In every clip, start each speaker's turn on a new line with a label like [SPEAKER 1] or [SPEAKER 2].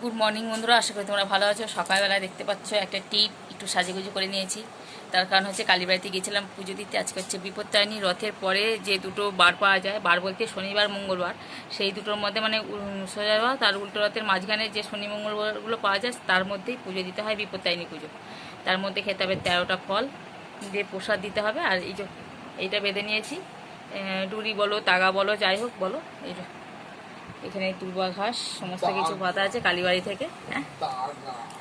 [SPEAKER 1] Good morning বন্ধুরা, আশা করি তোমরা ভালো আছো। সকালবেলা দেখতে পাচ্ছ একটা টিপ, একটু সাজুগুজু করে নিয়েছি। তার কারণ হচ্ছে কালীবাড়িতে গিয়েছিলাম পুজো দিতে, আজকে হচ্ছে বিপত্তায়নী রথের পরে যে দুটো বার পাওয়া যায়, বার বলতে শনিবার, মঙ্গলবার, সেই দুটোর মধ্যে মানে সোজা রথ আর উল্টো রথের মাঝখানে যে শনি, মঙ্গলবারগুলো পাওয়া যায়, তার মধ্যেই পুজো দিতে হয় বিপত্তায়নী পুজো। তার মধ্যে খেতে হবে তেরোটা ফল, দিয়ে প্রসাদ দিতে হবে। আর এই যে, এইটা বেঁধে নিয়েছি। ডুরি বলো, তাগা বলো, যাই হোক বলো এই যে এখানে তুলবা ঘাস সমস্ত কিছু পাতা আছে কালীবাড়ি থেকে হ্যাঁ?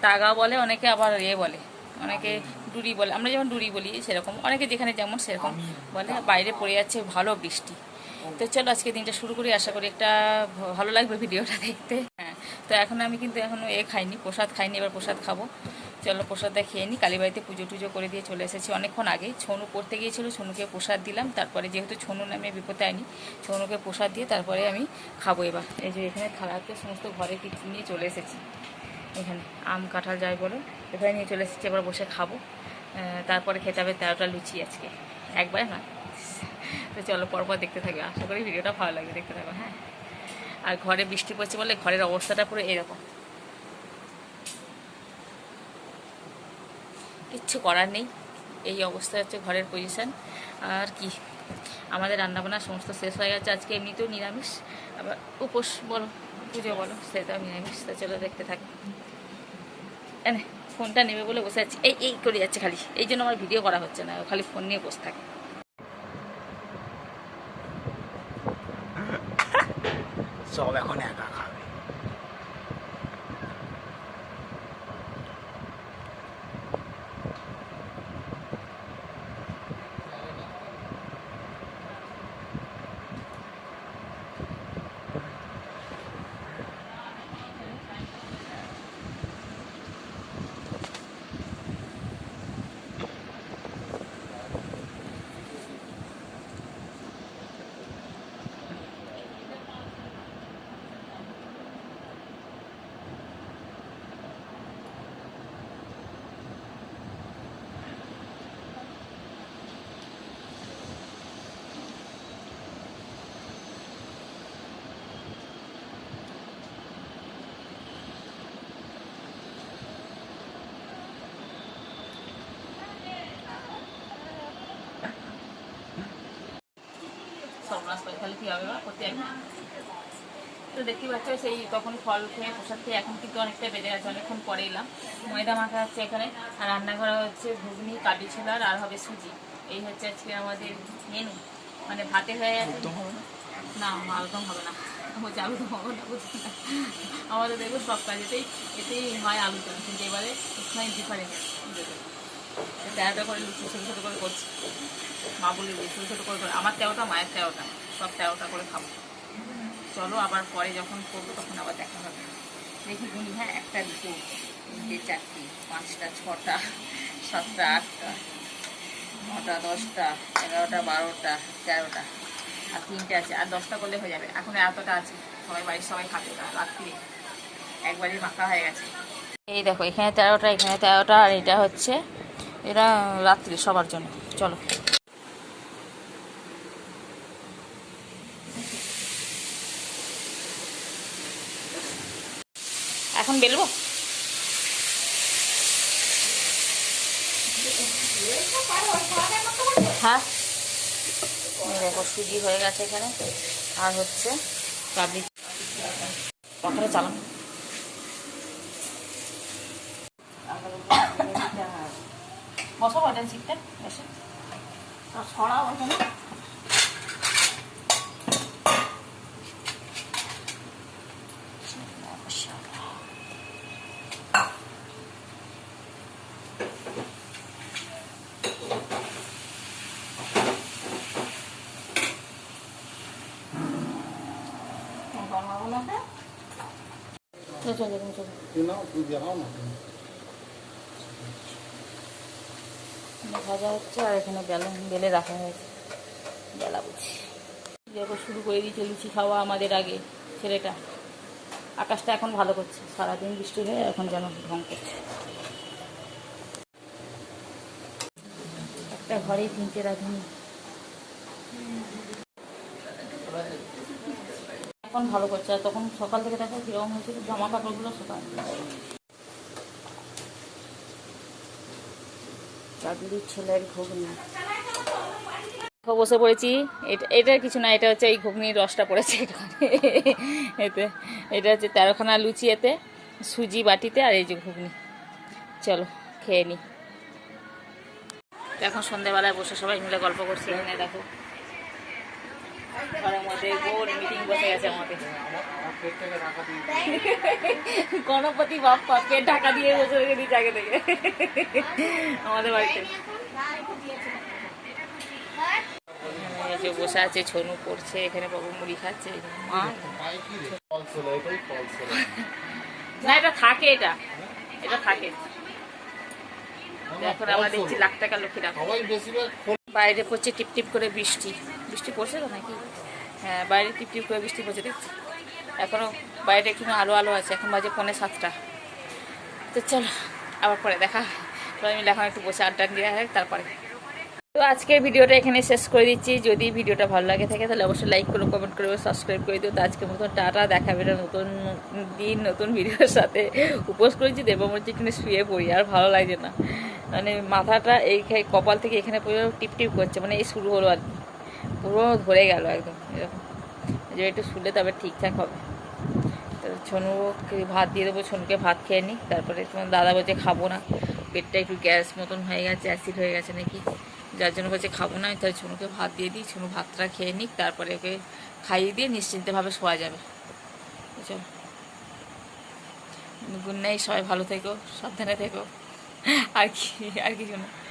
[SPEAKER 1] তাগা বলে অনেকে আবার এ বলে অনেকে ডুরি বলে আমরা যেমন ডুরি বলি সেরকম অনেকে যেখানে যেমন সেরকম বলে বাইরে পড়ে যাচ্ছে ভালো বৃষ্টি। তো চলো আজকে দিনটা শুরু করি আশা করি একটা ভালো লাগবে ভিডিওটা দেখতে হ্যাঁ? তো এখন আমি কিন্তু এখনও এ খাইনি প্রসাদ খাইনি এবার প্রসাদ খাব। চলো প্রসাদটা খেয়ে নিই কালীবাড়িতে পুজো টুজো করে দিয়ে চলে এসেছি অনেকক্ষণ আগে। ছনু পড়তে গিয়েছিল, ছনুকে প্রসাদ দিলাম। তারপরে যেহেতু ছনু নামে বিপদে আনি ছনুকে প্রসাদ দিয়ে তারপরে আমি খাব এবার। এই যে এখানে থালাতে সমস্ত ঘরে কিছু নিয়ে চলে এসেছি। এখানে আম, কাঁঠাল, যাই বলো এখানে নিয়ে চলে এসেছি, এবার বসে খাব। তারপরে খেতে হবে তেরোটা লুচি আজকে। একবারে না তো চলো পরপর দেখতে থাকবে। আশা করি ভিডিওটা ভালো লাগবে, দেখতে থাকো হ্যাঁ। আর ঘরে বৃষ্টি পড়ছে বলে ঘরের অবস্থাটা পুরো এরকম। কিচ্ছু করার নেই। এই অবস্থা হচ্ছে ঘরের পজিশন আর কি? আমাদের রান্নাবান্না সমস্ত শেষ হয়ে গেছে। আজকে এমনিতেও নিরামিষ। আবার উপোস বলো, পুজো বলো, সেটাও নিরামিষ। তা চলো দেখতে থাকি। এনে, ফোনটা নেবে বলে বসে আছি। এই এই করে যাচ্ছে খালি। এই জন্য আমার ভিডিও করা হচ্ছে না। খালি ফোন নিয়ে বসে থাকে।
[SPEAKER 2] সব এখন একা খাবে
[SPEAKER 1] সর্বনাশ করে তাহলে কী হবে বা করতে তো দেখতে পাচ্ছ সেই তখন ফল খেয়ে প্রসাদ খেয়ে এখন কিন্তু অনেকটা বেড়ে গেছে অনেকক্ষণ পরে এলাম। ময়দা মাখা হচ্ছে এখানে আর রান্নাঘরে হচ্ছে ঘুগনি কাবি ছোলার আর হবে সুজি। এই হচ্ছে আজকে আমাদের মেনু মানে ভাতে হয়ে গেছে। না? আলুদম হবে না। হচ্ছে আলুদম হবে না বুঝছি না। আমাদের দেখব সব কাজেতেই এতেই হয় আলুদম কিন্তু এবারে একটুখানি ডিফারেন্স তেরোটা করে লুচি ছোটো ছোটো করে করছি। মা বলে ছোটো ছোটো করে করে। আমার তেরোটা মায়ের তেরোটা। সব তেরোটা করে খাব। চলো আবার পরে যখন করব তখন আবার দেখা হবে। দেখি গুনি হ্যাঁ একটা দুটো, তিনটে, চারটে, পাঁচটা, ছটা, সাতটা, আটটা, নটা, দশটা, এগারোটা, বারোটা, তেরোটা, আর তিনটে আছে। আর দশটা করলে হয়ে যাবে। এখন এতটা আছে। সবাই বাড়ির সবাই খাবে রাত্রি। একবারই মাখা হয়ে গেছে। এই দেখো, এখানে তেরোটা এখানে তেরোটা, আর এটা হচ্ছে এটা রাত্রি সবার জন্য। চলো। এখন বেলবো? হ্যাঁ। দেখো, সুজি হয়ে গেছে এখানে। আর হচ্ছে কাবলি পাখাটা চালানো বসো বাজান শিখতে এসে। ছড়াও এখানে। চলো চলো চলো চলো
[SPEAKER 2] তুই নাও তুই দেখাও না
[SPEAKER 1] ভাজা হচ্ছে আর এখানে বেলা বেলে রাখা হয়েছে বেলা বুঝি দেখো শুরু করে দিয়েছে লুচি খাওয়া আমাদের আগে ছেলেটা আকাশটা এখন ভালো করছে সারাদিন বৃষ্টি হয়ে এখন যেন ঢং করছে একটা ঘরেই তিনটে রাঁধুনি তখন ভালো করছে। আর তখন সকাল থেকে দেখো কীরকম হয়েছিল জামা কাপড়গুলো সকাল ছেলের ঘুগনি। বসে পড়েছি। এটা এটার কিছু না এটা হচ্ছে এই ঘুগনির রসটা পড়েছে এখানে। এতে এটা হচ্ছে তেরোখানা লুচি এতে সুজি বাটিতে আর এই যে ঘুগনি। চলো খেয়ে নি। এখন সন্ধ্যেবেলায় বসে সবাই মিলে গল্প করছি। এখানে দেখো। বসে গণপতি বাপ্পা ঢাকা দিয়ে বসে রেখে দিচ্ছে আগে থেকে আমাদের বাড়িতে। বসে আছে, ছনু পড়ছে এখানে বাবু মুড়ি খাচ্ছে না, এটা থাকে এটা। এটা থাকে। এখন আমরা দেখছি লাখ টাকা লক্ষ্মী রাখো। বাইরে পড়ছে টিপ টিপ করে বৃষ্টি। বৃষ্টি পড়ছে তো নাকি? হ্যাঁ বাইরে টিপ টিপ করে বৃষ্টি পড়ছে, দেখছি। এখনও বাইরে কিন্তু আলো আলো আছে, এখন বাজে পৌনে সাতটা। তো চলো, আবার পরে দেখা। সবাই মিলে এখন একটু বসে আড্ডা দিয়ে হয় তারপরে। তো আজকের ভিডিওটা এখানে শেষ করে দিচ্ছি। যদি ভিডিওটা ভালো লাগে থাকে, তাহলে অবশ্যই লাইক করো কমেন্ট করবে সাবস্ক্রাইব করে দিও। তো আজকের মতন টাটা দেখাবে না নতুন দিন, নতুন ভিডিওর সাথে। উপোস করেছি দেবো মধ্যে এখানে শুয়ে পড়ি, আর ভালো লাগছে না। মানে মাথাটা এই কপাল থেকে এখানে পুরো টিপ টিপ করছে মানে এই শুরু হলো আর পুরো ধরে গেল একদম, এরকম। যে একটু শুলে তবে ঠিকঠাক হবে। ছনুকে ভাত দিয়ে দেবো, ছনুকে ভাত খেয়ে নিই। তারপরে তোমার দাদা বলছে খাব না, পেটটা একটু গ্যাস মতন হয়ে গেছে, অ্যাসিড হয়ে গেছে নাকি। যার জন্য বলছে খাব না, তাই ছনুকে ভাত দিয়ে দিই, ছনু ভাতটা খেয়ে নিক, তারপরে ওকে খাইয়ে দিয়ে নিশ্চিন্তভাবে শোয়া যাবে। বুঝছ? গুড নাইট, সবাই ভালো থেকো, সাবধানে থেকো। আর কি আর কিছু না